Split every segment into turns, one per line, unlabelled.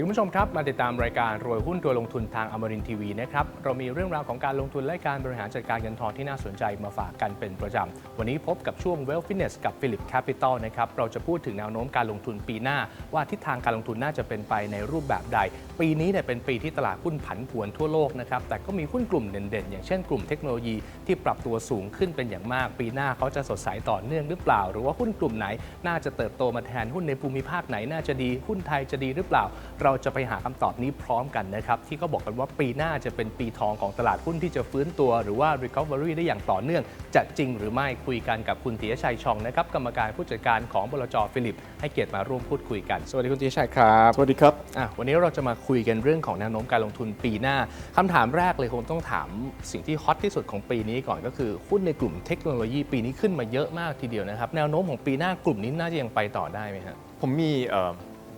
ดีคุณผู้ชมครับ มาติดตามรายการรวยหุ้นตัวลงทุนทางอมรินทีวีนะครับ เรามีเรื่องราวของการลงทุนและการบริหารจัดการเงินทองที่น่าสนใจมาฝากกันเป็นประจำ วันนี้พบกับช่วง Wealth Fitness กับ Philip Capital นะครับ เราจะพูดถึงแนวโน้มการลงทุนปีหน้า ว่าทิศทางการลงทุนน่าจะเป็นไปในรูปแบบใด ปีนี้เนี่ยเป็นปีที่ตลาดหุ้นผันผวนทั่วโลกนะครับ แต่ก็มีหุ้นกลุ่มเด่นๆ อย่างเช่นกลุ่มเทคโนโลยีที่ปรับตัวสูงขึ้นเป็นอย่างมาก ปีหน้าเขาจะสดใสต่อเนื่องหรือเปล่า หรือว่าหุ้นกลุ่มไหน น่าจะเติบโตมาแทนหุ้นในภูมิภาคไหนน่าจะดีหุ้นไทยจะดีหรือเปล่าเราจะไปหาคำตอบนี้พร้อมกันนะครับ ที่ก็บอกกันว่าปีหน้าจะเป็นปีทองของตลาดหุ้นที่จะฟื้นตัวหรือว่า recovery ได้อย่างต่อเนื่อง จะจริงหรือไม่คุยกันกับคุณติยชัยชองนะครับกรรมการผู้จัดการของบลจฟิลิป ให้เกียรติมาร่วมพูดคุยกัน สวัสดีคุณติยชัยครับ
สวัสดีครับ
อะวันนี้เราจะมาคุยกันเรื่องของแนวโน้มการลงทุนปีหน้าคำถามแรกเลยคงต้องถามสิ่งที่ฮอตที่สุดของปีนี้ก่อนก็คือหุ้นในกลุ่มเทคโนโลยีปีนี้ขึ้นมาเยอะมากทีเดียวนะครับแนวโน้มของปีหน้ากลุ่มนี้น่าจะยังไปต่อได้ไหมฮะ
ผมมีเอ่อ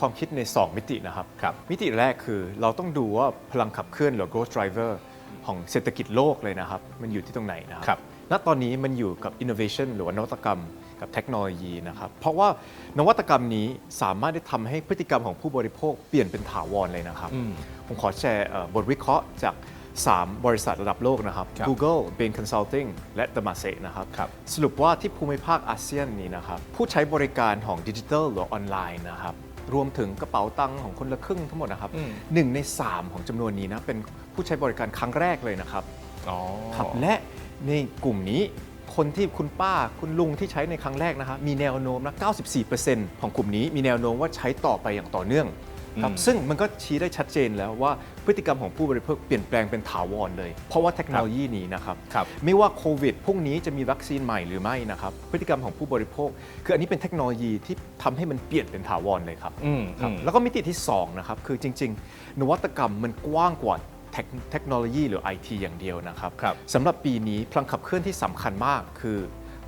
ความคิดใน 2 มิตินะครับ
ครับ
มิติแรกคือเราต้องดูว่าพลังขับเคลื่อนหรือ growth driver ของเศรษฐกิจโลกเลยนะครับ มันอยู่ที่ตรงไหนนะค
ครั
รับณตอนนี้มันอยู่กับ innovation หรือว่านวัตกรรมกับเทคโนโลยีนะครับ เพราะว่านวัตกรรมนี้สามารถได้ทำให้พฤติกรรมของผู้บริโภคเปลี่ยนเป็นถาวรเลยนะครับ
อืม
ผมขอแชร์เอ่อบทวิเคราะห์จาก 3 บริษัทระดับโลกนะครับ
ครับ
Google Bain Consulting และ t e m a s e นะครับ
ครับ
สรุปว่าที่ภูมิภาคอาเซียนนี้นะครับ ผู้ใช้บริการของดิจิทัลหรือออนไลน์นะครับ รวมถึงกระเป๋าตังค์ของคนละครึ่งทั้งหมดนะครับ
อืม
หนึ่งใน 3 ของจำนวนนี้นะเป็นผู้ใช้บริการครั้งแรกเลยนะครับ
อ๋อ
ครับและในกลุ่มนี้คนที่คุณป้าคุณลุงที่ใช้ในครั้งแรกนะครับมีแนวโน้มนะ 94%ของกลุ่มนี้มีแนวโน้มว่าใช้ต่อไปอย่างต่อเนื่อง ครับ
อืม
ซึ่งมันก็ชี้ได้ชัดเจนแล้วว่าพฤติกรรมของผู้บริโภคเปลี่ยนแปลงเป็นถาวรเลย เพราะว่าเทคโนโลยีนี้นะครับ
ครับ
ไม่ว่าโควิดพรุ่งนี้จะมีวัคซีนใหม่หรือไม่นะครับพฤติกรรมของผู้บริโภค คืออันนี้เป็นเทคโนโลยีที่ทำให้มันเปลี่ยนเป็นถาวรเลยครับ
อืม
ครับ
อืม
แล้วก็มิติที่2นะครับคือจริง ๆ นวัตกรรมมันกว้างกว่าเทคเทคโนโลยีหรือ IT อย่างเดียวนะครับ
ครับ
สำหรับปีนี้พลังขับเคลื่อนที่สำคัญมากคือ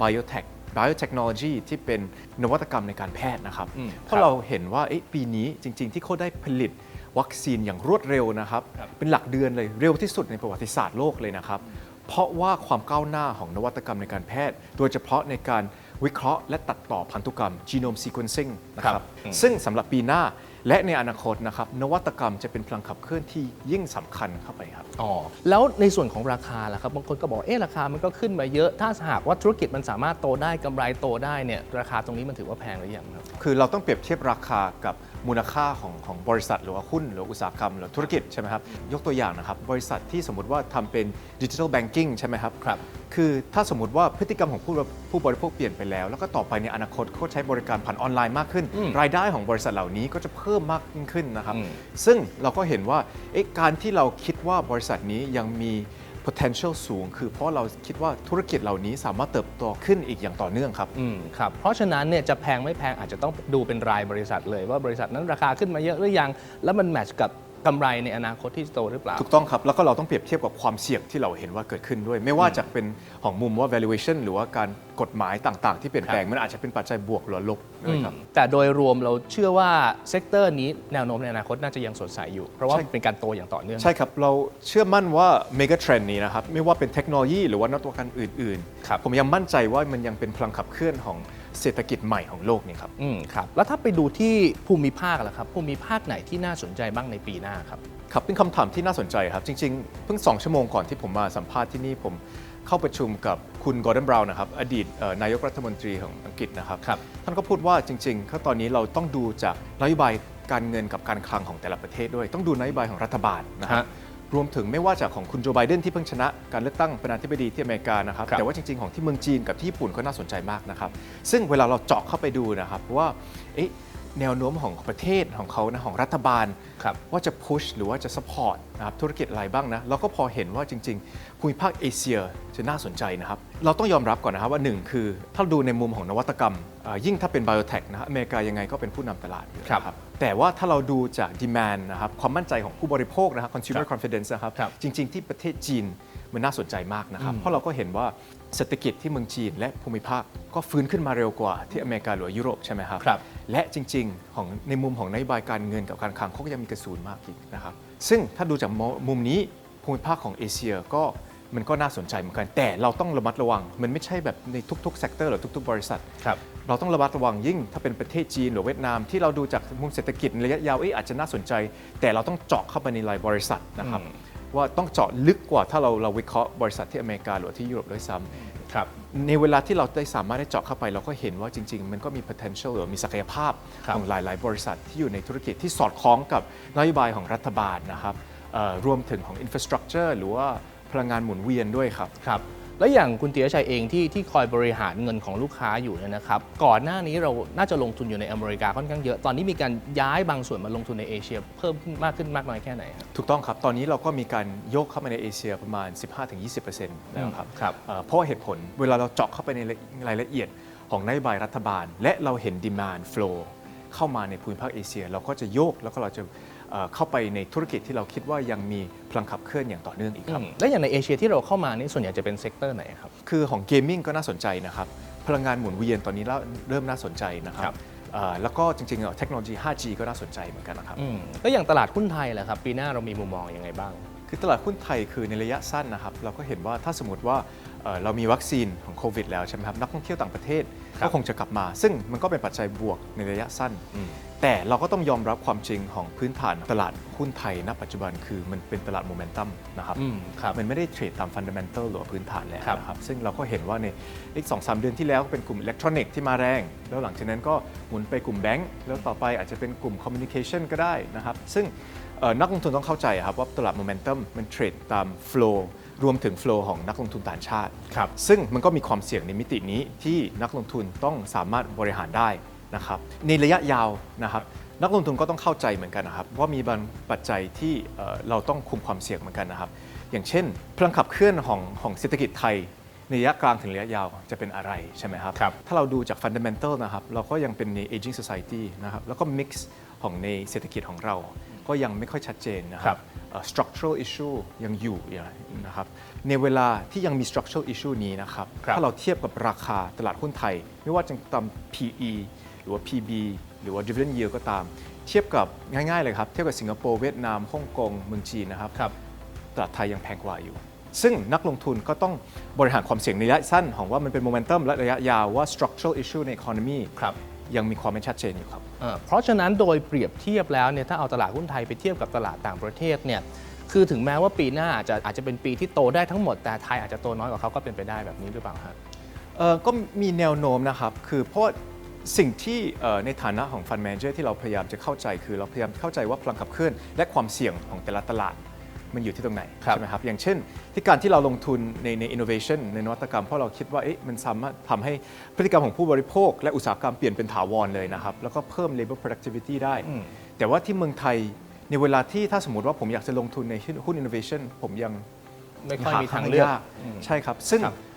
biotech biotechnology ที่เป็นนวัตกรรมในการแพทย์นะครับ
อืม
เพราะเราเห็นว่าเอ๊ะปีนี้จริง ๆ ที่เขาได้ผลิตวัคซีนอย่างรวดเร็วนะครับ
ครับ
เป็นหลักเดือนเลยเร็วที่สุดในประวัติศาสตร์โลกเลยนะครับ เพราะว่าความก้าวหน้าของนวัตกรรมในการแพทย์ โดยเฉพาะในการ วิเคราะห์และตัดต่อพันธุกรรม genome sequencing นะค
ครั
รั
บบอืม
ซึ่งสำหรับปีหน้าและในอนาคตนะครับนวัตกรรมจะเป็นพลังขับเคลื่อนที่ยิ่งสำคัญเข้าไปครับ
อ๋อแล้วในส่วนของราคาล่ะครับบางคนก็บอกเอ๊ะราคามันก็ขึ้นมาเยอะถ้าหากว่าธุรกิจมันสามารถโตได้กำไรโตได้เนี่ยราคาตรงนี้มันถือว่าแพงหรือยังครับ
คือเราต้องเปรียบเทียบราคากับ มูลค่าของของบริษัท หรือว่าหุ้นหรืออุตสาหกรรมหรือธุรกิจใช่ไหมครับยกตัวอย่างนะครับบริษัทที่สมมติว่าทำเป็นดิจิทัลแบงกิ้งใช่ไหมครับ
ครับ
คือถ้าสมมติว่าพฤติกรรมของผู้ผู้บริโภคเปลี่ยนไปแล้ว แล้วก็ต่อไปในอนาคตเขาใช้บริการผ่านออนไลน์มากขึ้น
อืม
รายได้ของบริษัทเหล่านี้ก็จะเพิ่มมากยิ่งขึ้นนะครับ
อืม
ซึ่งเราก็เห็นว่าเอ๊ะการที่เราคิดว่าบริษัทนี้ยังมี potential สูง คือเพราะเราคิดว่าธุรกิจเหล่านี้สามารถเติบโตขึ้นอีกอย่างต่อเนื่องครับ
อืมครับ เพราะฉะนั้นเนี่ยจะแพงไม่แพงอาจจะต้องดูเป็นรายบริษัทเลยว่าบริษัทนั้นราคาขึ้นมาเยอะหรือยัง แล้วมันแมทช์กับ กำไรในอนาคตที่จะโตหรือเปล่า
ถูกต้องครับ แล้วก็เราต้องเปรียบเทียบกับความเสี่ยงที่เราเห็นว่าเกิดขึ้นด้วย ไม่ว่าจะเป็นของมุมว่า valuation หรือว่าการกฎหมายต่างๆ ที่เปลี่ยนแปลงมันอาจจะเป็นปัจจัยบวกหรือลบด้วยครับ
แต่โดยรวมเราเชื่อว่าเซกเตอร์นี้แนวโน้มในอนาคตน่าจะยังสดใสอยู่ เพราะว่า
ใช่
เป็นการโตอย่างต่อเนื่อง
ใช่ครับ เราเชื่อมั่นว่า mega trend นี้นะครับ ไม่ว่าเป็นเทคโนโลยีหรือว่านวัตกรรมอื่น
ครับ
ผมยังมั่นใจว่ามันยังเป็นพลังขับเคลื่อนของ เศรษฐกิจใหม่ของโลกนี่ครับ
อืมครับ แล้วถ้าไปดูที่ภูมิภาคล่ะครับ ภูมิภาคไหนที่น่าสนใจบ้างในปีหน้าครับ
ครับ เป็นคำถามที่น่าสนใจครับ จริงๆ เพิ่ง 2 ชั่วโมงก่อนที่ผมมาสัมภาษณ์ที่นี่ผมเข้าประชุมกับคุณกอร์ดอนบราวน์นะครับ อดีตเอ่อนายกรัฐมนตรีของอังกฤษนะครับ
ครับ
ท่านก็พูดว่าจริงๆก็ตอนนี้เราต้องดูจากนโยบายการเงินกับการคลังของแต่ละประเทศด้วย ต้องดูนโยบายของรัฐบาลนะครับ
ฮะ
รวมถึงไม่ว่าจากของคุณโจไบเดนที่เพิ่งชนะการเลือกตั้งประธานาธิบดีที่อเมริกานะครับ
ครับ
แต่ว่าจริง ๆ ของที่เมืองจีนกับที่ญี่ปุ่นก็น่าสนใจมากนะครับซึ่งเวลาเราเจาะเข้าไปดูนะครับว่าเอ๊ะแนวโน้มของประเทศของเขานะของรัฐบาล
ครับ
ว่าจะพุชหรือว่าจะ support นะครับธุรกิจอะไรบ้างนะเราก็พอเห็นว่าจริงๆภูมิภาคเอเชียจะน่าสนใจนะครับ เราต้องยอมรับก่อนนะครับว่าหนึ่งคือ ถ้าดูในมุมของนวัตกรรมเอ่อยิ่งถ้าเป็น biotech นะฮะอเมริกายังไงก็เป็นผู้นำตลาดอยู่
ครับ
นะ แต่ว่าถ้าเราดูจาก demand นะครับความมั่นใจของผู้บริโภคนะครับ consumer
ครับ
confidence นะครับ
ครับ
จริง ๆ ที่ประเทศจีนมันน่าสนใจมากนะครับ
อืม
เพราะเราก็เห็นว่าเศรษฐกิจที่เมืองจีนและภูมิภาคก็ฟื้นขึ้นมาเร็วกว่าที่อเมริกาหรือว่ายุโรปใช่ไหมครับ
ครับ
และจริงๆของในมุมของนโยบายการเงินกับการคลังเขาก็ยังมีกระสูนมากอีกนะครับ ซึ่งถ้าดูจากมุมนี้ภูมิภาคของเอเชียก็มันก็น่าสนใจเหมือนกัน แต่เราต้องระมัดระวัง มันไม่ใช่แบบในทุกๆ เซกเตอร์หรือทุก ๆ บริษัท
ครับ
เราต้องระมัดระวังยิ่ง ถ้าเป็นประเทศจีนหรือเวียดนามที่เราดูจากมุมเศรษฐกิจในระยะยาวเอ๊ะอาจจะน่าสนใจ แต่เราต้องเจาะเข้าไปในรายบริษัทนะครับ
อืม
ว่าต้องเจาะลึกกว่าถ้าเราเราวิเคราะห์บริษัทที่อเมริกาหรือที่ยุโรปด้วยซ้ำ
ครับ
ในเวลาที่เราได้สามารถได้เจาะเข้าไป เราก็เห็นว่าจริง ๆ มันก็มี potential หรือมีศักยภาพ
ครับ
ของหลาย ๆ บริษัทที่อยู่ในธุรกิจที่สอดคล้องกับนโยบายของรัฐบาลนะครับเอ่อรวมถึงของ infrastructure หรือว่าพลังงานหมุนเวียนด้วยครับ
ครับ แล้วอย่างคุณเตียชัยเองที่ที่คอยบริหารเงินของลูกค้าอยู่เนี่ยนะครับ ก่อนหน้านี้เราน่าจะลงทุนอยู่ในอเมริกาค่อนข้างเยอะ ตอนนี้มีการย้ายบางส่วนมาลงทุนในเอเชีย เพิ่มขึ้นมากขึ้นมากน้อยแค่ไหนครับ
ถูกต้องครับ ตอนนี้เราก็มีการโยกเข้ามาในเอเชียประมาณ 15-20%แล้วครับ
ครับ
เอ่อเพราะว่าเหตุผลเวลาเราเจาะเข้าไปในรายละเอียดของนโยบายรัฐบาล และเราเห็น demand flow เข้ามาในภูมิภาคเอเชีย เราก็จะโยกแล้วก็เราจะ เอ่อเข้าไปในธุรกิจที่เราคิดว่ายังมีพลังขับเคลื่อนอย่างต่อเนื่องอีกครับ
อืมและอย่างในเอเชียที่เราเข้ามานี่ส่วนใหญ่จะเป็นเซกเตอร์ไหนครับ
คือของเกมมิ่งก็น่าสนใจนะครับ พลังงานหมุนเวียนตอนนี้เริ่มเริ่มน่าสนใจนะค
ครั
รับบเอ่อแล้วก็จริงๆเอ่อเทคโนโลยี 5G ก็น่าสนใจเหมือนกันนะครับ
อืมแล้วอย่างตลาดหุ้นไทยล่ะครับปีหน้าเรามีมุมมองยังไงบ้าง
คือตลาดหุ้นไทยคือในระยะสั้นนะครับ เราก็เห็นว่าถ้าสมมติว่าเอ่อเรามีวัคซีนของโควิดแล้วใช่ไหมครับนักท่องเที่ยวต่างประเทศ
ครับ
ก็คงจะกลับมา ซึ่งมันก็เป็นปัจจัยบวกในระยะสั้น
อืม
แต่เราก็ต้องยอมรับความจริงของพื้นฐานตลาดหุ้นไทยณปัจจุบันคือมันเป็นตลาดโมเมนตัมนะครับ
อืมครับ
มันไม่ได้เทรดตามฟันเดเมนทัลหรือว่าพื้นฐานแล้ว
ครับ
นะครับซึ่งเราก็เห็นว่าในอีกสองสามเดือนที่แล้วก็เป็นกลุ่มอิเล็กทรอนิกส์ที่มาแรง แล้วหลังจากนั้นก็หมุนไปกลุ่มแบงก์แล้วต่อไปอาจจะเป็นกลุ่มคอมมิวนิเคชันก็ได้นะครับซึ่งเอ่อนักลงทุนต้องเข้าใจครับว่าตลาดโมเมนตัมมันเทรดตามโฟล์รวมถึงโฟล์ของนักลงทุนต่างชาติ
ครับ
ซึ่งมันก็มีความเสี่ยงในมิตินี้ที่นักลงทุนต้องสามารถบริหารได้ นะครับในระยะยาวนะครับนักลงทุนก็ต้องเข้าใจเหมือนกันนะครับว่ามีบางปัจจัยที่เอ่อเราต้องคุมความเสี่ยงเหมือนกันนะครับ อย่างเช่น พลังขับเคลื่อนของของเศรษฐกิจไทยในระยะกลางถึงระยะยาวจะเป็นอะไรใช่ไหมครับ
ครับ
ถ้าเราดูจาก fundamental นะครับเราก็ยังเป็นใน aging society นะครับแล้วก็ mix ของในเศรษฐกิจของเรา ก็ยังไม่ค่อยชัดเจนนะค
ครั
รับบเอ่อ structural issue ยังอยู่อย่างนะครับในเวลาที่ยังมี structural issue นี้นะครับ
ครับ
ถ้าเราเทียบกับราคาตลาดหุ้นไทย ไม่ว่าจะตาม PE ห รือว่า PB หรือว่า dividend yield ก็ตาม เทียบกับง่ายๆเลยครับ เทียบกับสิงคโปร์เวียดนามฮ่องกงเมืองจีนนะครับ
ครับ
ตลาดไทยยังแพงกว่าอยู่ ซึ่งนักลงทุนก็ต้องบริหารความเสี่ยงในระยะสั้น ของว่ามันเป็นโมเมนตัมและระยะยาวว่า structural issue ใน economy
ครับ
ยังมีความไม่ชัดเจนอยู่ครับ
เอ่อเพราะฉะนั้นโดยเปรียบเทียบแล้วเนี่ยถ้าเอาตลาดหุ้นไทยไปเทียบกับตลาดต่างประเทศเนี่ยคือถึงแม้ว่าปีหน้าอาจจะอาจจะเป็นปีที่โตได้ทั้งหมดแต่ไทยอาจจะโตน้อยกว่าเขาก็เป็นไปได้แบบนี้หรือเปล่าครับ
เอ่อก็มีแนวโน้มนะครับ คือเพราะว่า สิ่งที่เอ่อในฐานะของ Fund Manager ที่เราพยายามจะเข้าใจคือเราพยายามเข้าใจว่าพลังขับเคลื่อนและความเสี่ยงของแต่ละตลาดมันอยู่ที่ตรงไหน
ครับ
ใช่ไหมครับ อย่างเช่น ที่การที่เราลงทุนในใน innovation ในนวัตกรรม เพราะเราคิดว่าเอ๊ะมันสามารถทำให้พฤติกรรมของผู้บริโภค และอุตสาหกรรมเปลี่ยนเป็นถาวรเลยนะครับ แล้วก็เพิ่ม labor productivity ได้
อืม
แต่ว่าที่เมืองไทยในเวลาที่ถ้าสมมติว่าผมอยากจะลงทุนในหุ้น innovation ผมยัง
ไม่ค่อยมีทางเลือก
หใช่ครับ ซึ่ง
ครับ
เอ่อ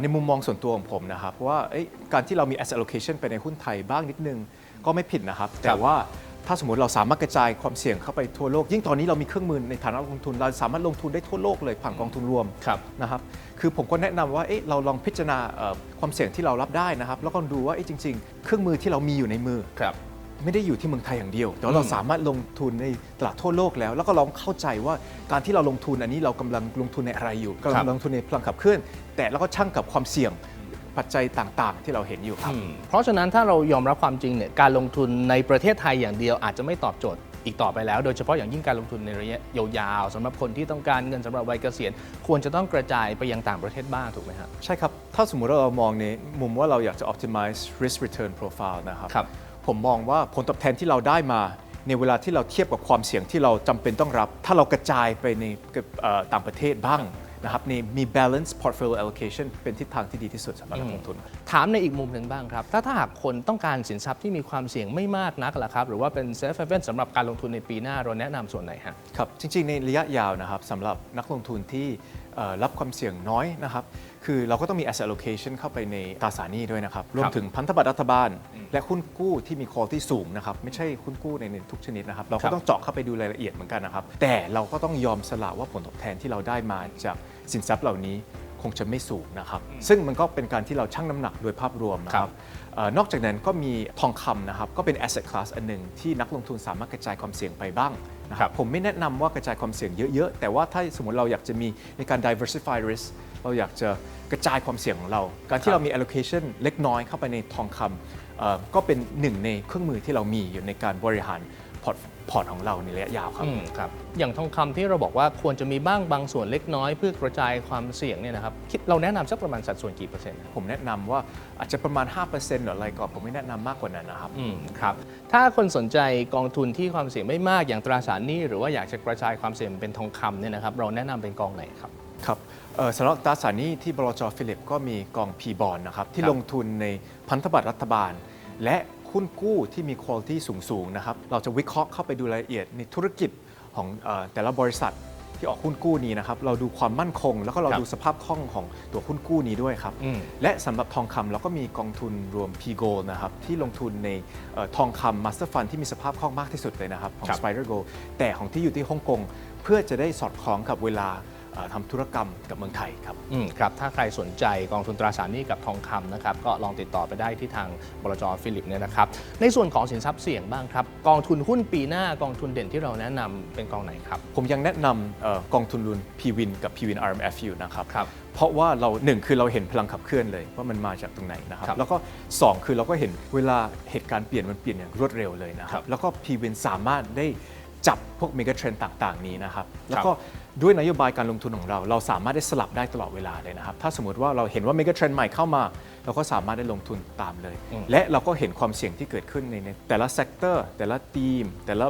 ในมุมมองส่วนตัวของผมนะครับว่าเอ้ยการที่เรามี asset allocation ไปในหุ้นไทยบ้างนิดนึงก็ไม่ผิดนะครับ แต่ว่าถ้าสมมติเราสามารถกระจายความเสี่ยงเข้าไปทั่วโลก ยิ่งตอนนี้เรามีเครื่องมือในฐานะลงทุน เราสามารถลงทุนได้ทั่วโลกเลยผ่านกองทุนรวม
ครับ
นะครับคือผมก็แนะนำว่าเอ๊ะเราลองพิจารณาเอ่อความเสี่ยงที่เรารับได้นะครับ แล้วก็ดูว่าเอ๊ะจริง ๆ เครื่องมือที่เรามีอยู่ในมือ
ครับ
ไม่ได้อยู่ที่เมืองไทยอย่างเดียว แต่ว่าเรา
อืม
สามารถลงทุนในตลาดทั่วโลกแล้ว แล้วก็ลองเข้าใจว่าการที่เราลงทุนอันนี้เรากำลังลงทุนในอะไรอยู่กำลังลงทุนในพลังขับเคลื่อน แต่แล้วก็ชั่งกับความเสี่ยงปัจจัยต่างๆ ที่เราเห็นอยู่ครับ
อืมเพราะฉะนั้นถ้าเรายอมรับความจริงเนี่ยการลงทุนในประเทศไทยอย่างเดียวอาจจะไม่ตอบโจทย์อีกต่อไปแล้ว โดยเฉพาะอย่างยิ่งการลงทุนในระยะยาวๆสำหรับคนที่ต้องการเงินสำหรับวัยเกษียณ ควรจะต้องกระจายไปยังต่างประเทศบ้างถูกไหมครับ
ใช่ครับ ถ้าสมมุติว่าเรามองในมุมว่าเราอยากจะ optimize risk return profile นะครับ
ครับ
ผมมองว่าผลตอบแทนที่เราได้มา ในเวลาที่เราเทียบกับความเสี่ยงที่เราจำเป็นต้องรับ ถ้าเรากระจายไปในเอ่อต่างประเทศบ้างนะครับในมี balance portfolio allocation เป็นทิศทางที่ดีที่สุดสำหรับนักลงทุน
ถามในอีกมุมหนึ่งบ้างครับ ถ้าถ้าหากคนต้องการสินทรัพย์ที่มีความเสี่ยงไม่มากนักล่ะครับ หรือว่าเป็น safe haven สำหรับการลงทุนในปีหน้าเราแนะนำส่วนไหนฮะ
ครับ จริงๆ ในระยะยาวนะครับสำหรับนักลงทุนที่เอ่อ รับความเสี่ยงน้อยนะครับ คือเราก็ต้องมี asset allocation เข้าไปในตราสารหนี้ด้วยนะครับ รวมถึงพันธบัตรรัฐบาล และหุ้นกู้ที่มี quality สูงนะครับ ไม่ใช่หุ้นกู้ในในทุกชนิดนะครับ เรา
ครั
ก็
บ
ต้องเจาะเข้าไปดูรายละเอียดเหมือนกันนะครับ แต่เราก็ต้องยอมสละว่าผลตอบแทนที่เราได้มาจากสินทรัพย์เหล่านี้คงจะไม่สูงนะครับ ซึ่งมันก็เป็นการที่เราชั่งน้ำหนักโดยภาพรวมนะค
ครั
รับบเออนอกจากนั้นก็มีทองคำนะครับ ก็เป็น asset class อันหนึ่งที่นักลงทุนสามารถกระจายความเสี่ยงไปบ้าง นะค
ครั
รับบผมไม่แนะนำว่ากระจายความเสี่ยงเยอะๆ แต่ว่าถ้าสมมติเราอยากจะมีในการ diversify risk เราอยากจะกระจายความเสี่ยงของเรา การ
ครั
ที่
บ
เรามี allocation เล็กน้อยเข้าไปในทองคำเอ่อก็เป็นหนึ่งในเครื่องมือที่เรามีอยู่ในการบริหาร พอร์ตพอร์ตของเราในระยะยาวครับ
อืมครับ อย่างทองคำที่เราบอกว่าควรจะมีบ้างบางส่วนเล็กน้อยเพื่อกระจายความเสี่ยงเนี่ยนะครับคิดเราแนะนำสักประมาณสัดส่วนกี่เปอร์เซ็นต์ครับ
ผมแนะนำว่าอาจจะประมาณ 5%หรืออะไรก่อนผมไม่แนะนำมากกว่านั้นนะครับ
อืมครับ ถ้าคนสนใจกองทุนที่ความเสี่ยงไม่มากอย่างตราสารหนี้หรือว่าอยากจะกระจายความเสี่ยงเป็นทองคำเนี่ยนะครับเราแนะนำเป็นกองไหนครับ
ครับเอ่อสำหรับตราสารหนี้ที่บลจฟิลิปก็มีกอง P บอลนะครับ ที่
ครับ
ลงทุนในพันธบัตรรัฐบาล และ หุ้นกู้ที่มีคุณภาพสูงๆนะครับเราจะวิเคราะห์เข้าไปดูรายละเอียดในธุรกิจของเออแต่ละบริษัทที่ออกหุ้นกู้นี้นะครับเราดูความมั่นคง แล้วก็เรา
ครับ
ดูสภาพคล่องของตัวหุ้นกู้นี้ด้วยครับ
อืม
และสำหรับทองคำเราก็มีกองทุนรวม P Gold นะครับที่ลงทุนในเอ่อทองคำ Master Fund ที่มีสภาพคล่องมากที่สุดเลยนะครับของ
ครับ
Spider Gold แต่ของที่อยู่ที่ฮ่องกงเพื่อจะได้สอดคล้องกับเวลาเอ่อ ทำธุรกรรมกับเมืองไทยครับ
อืมครับ ถ้าใครสนใจกองทุนตราสารหนี้กับทองคำนะครับ ก็ลองติดต่อไปได้ที่ทางบลจฟิลิปเนี่ยนะครับ ในส่วนของสินทรัพย์เสี่ยงบ้างครับ กองทุนหุ้นปีหน้ากองทุนเด่นที่เราแนะนำเป็นกองไหนครับ
ผมยังแนะนำเอ่อกองทุนรุน PWIN กับ PWIN RMF อยู่นะครับ
ครับ
เพราะว่าเราหนึ่งคือเราเห็นพลังขับเคลื่อนเลยว่ามันมาจากตรงไหนนะครับ
ครับ
แล้วก็สองคือเราก็เห็นเวลาเหตุการณ์เปลี่ยนมันเปลี่ยนอย่างรวดเร็วเลยนะค
ครั
รับ
บ
แล้วก็ PWIN สามารถได้ จับพวกเมกะเทรนด์ต่างๆ นี้นะครับ แล้วก็ด้วยนโยบายการลงทุนของเรา เราสามารถได้สลับได้ตลอดเวลาเลยนะครับ ถ้าสมมติว่าเราเห็นว่าเมกะเทรนด์ใหม่เข้ามา เราก็สามารถได้ลงทุนตามเลย
อืม
และเราก็เห็นความเสี่ยงที่เกิดขึ้นในในแต่ละเซกเตอร์ แต่ละทีม แต่ละ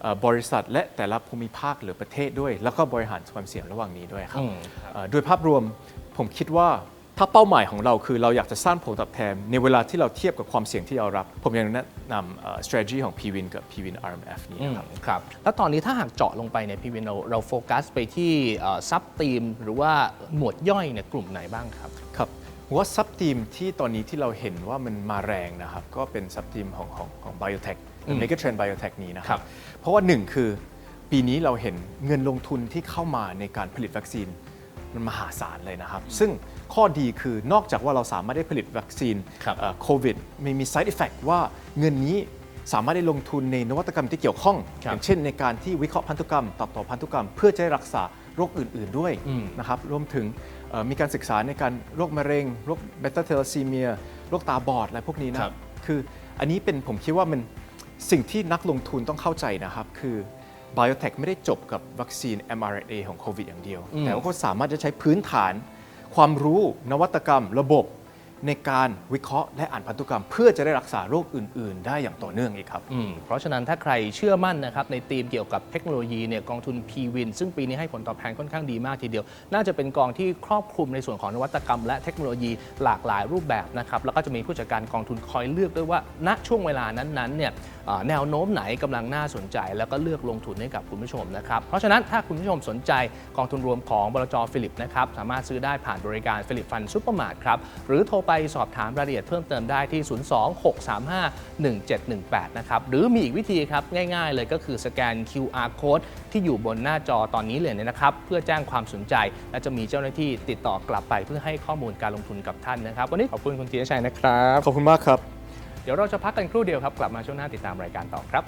เอ่อบริษัท และแต่ละภูมิภาคหรือประเทศด้วย แล้วก็บริหารความเสี่ยงระหว่างนี้ด้วยครับ
อืมครับ
เอ่อโดยภาพรวมผมคิดว่า ถ้าเป้าหมายของเราคือเราอยากจะสร้างผลตอบแทน ในเวลาที่เราเทียบกับความเสี่ยงที่เรารับ ผมยังแนะนำเอ่อ strategy ของ PWIN กับ PWIN RMF นี้
อืม
ครับ
ครับแล้วตอนนี้ถ้าหากเจาะลงไปในพีวินเราเราโฟกัสไปที่ซับทีมหรือว่าหมวดย่อยเนี่ยกลุ่มไหนบ้างครับ
ครับผมว่าซับทีมที่ตอนนี้ที่เราเห็นว่ามันมาแรงนะครับ ก็เป็นซับทีมของของของ biotech
อืม
เมกะเทรนด์ biotech นี้นะค
ครั
รับ
บ
เพราะว่าหนึ่งคือปีนี้เราเห็นเงินลงทุนที่เข้ามาในการผลิตวัคซีนมันมหาศาลเลยนะครับ ซึ่ง ข้อดีคือนอกจากว่าเราสามารถได้ผลิตวัคซีน
ครับ
โควิดไม่มี side effect ว่าเงินนี้สามารถได้ลงทุนในนวัตกรรมที่เกี่ยวข้อง
ครับ
อย่างเช่นในการที่วิเคราะห์พันธุกรรมตัดต่อพันธุกรรม เพื่อจะได้รักษาโรคอื่น ๆด้วย
อืม
นะครับรวมถึงเอ่อมีการศึกษาในการโรคมะเร็งโรคเบต้าเทลซีเมียโรคตาบอดอะไรพวกนี้นะครับคืออันนี้เป็นผมคิดว่ามันสิ่งที่นักลงทุนต้องเข้าใจนะครับ คือ Biotech ไม่ได้จบกับวัคซีน mRNA ของโควิดอย่างเดียว
อืม
แต่ว่าก็สามารถจะใช้พื้นฐาน ความรู้ นวัตกรรม ระบบ ในการวิเคราะห์และอ่านพันธุกรรม เพื่อจะได้รักษาโรคอื่น ๆ ได้อย่างต่อเนื่องอีกครับ
อืมเพราะฉะนั้นถ้าใครเชื่อมั่นนะครับในธีมเกี่ยวกับเทคโนโลยีเนี่ยกองทุน p w i n ซึ่งปีนี้ให้ผลตอบแทนค่อนข้างดีมากทีเดียว น่าจะเป็นกองที่ครอบคลุมในส่วนของนวัตกรรม และเทคโนโลยีหลากหลายรูปแบบนะครับแล้วก็จะมีผู้จัดการกองทุนคอยเลือกด้วยว่า ณช่วงเวลานั้นๆเนี่ยเอ่อแนวโน้มไหนกำลังน่าสนใจ แล้วก็เลือกลงทุนให้กับคุณผู้ชมนะครับเพราะฉะนั้นถ้าคุณผู้ชมสนใจกองทุนรวมของบลจฟิลิปนะครับสามารถซื้อได้ผ่านบริการฟิลิปฟันซูเปอร์มาร์ทครับหรือโทรไปสอบถามรายละเอียดเพิ่มเติมได้ที่ 026351718 นะครับ หรือมีอีกวิธีครับง่ายๆเลยก็คือสแกน QR code ที่อยู่บนหน้าจอตอนนี้เลยเนี่ยนะครับ เพื่อแจ้งความสนใจ และจะมีเจ้าหน้าที่ติดต่อกลับไปเพื่อให้ข้อมูลการลงทุนกับท่านนะครับ วันนี้ขอบคุณคุณธีรชัยนะครับ
ขอบคุณมากครับ
เดี๋ยวเราจะพักกันครู่เดียวครับ กลับมาช่วงหน้าติดตามรายการต่อครับ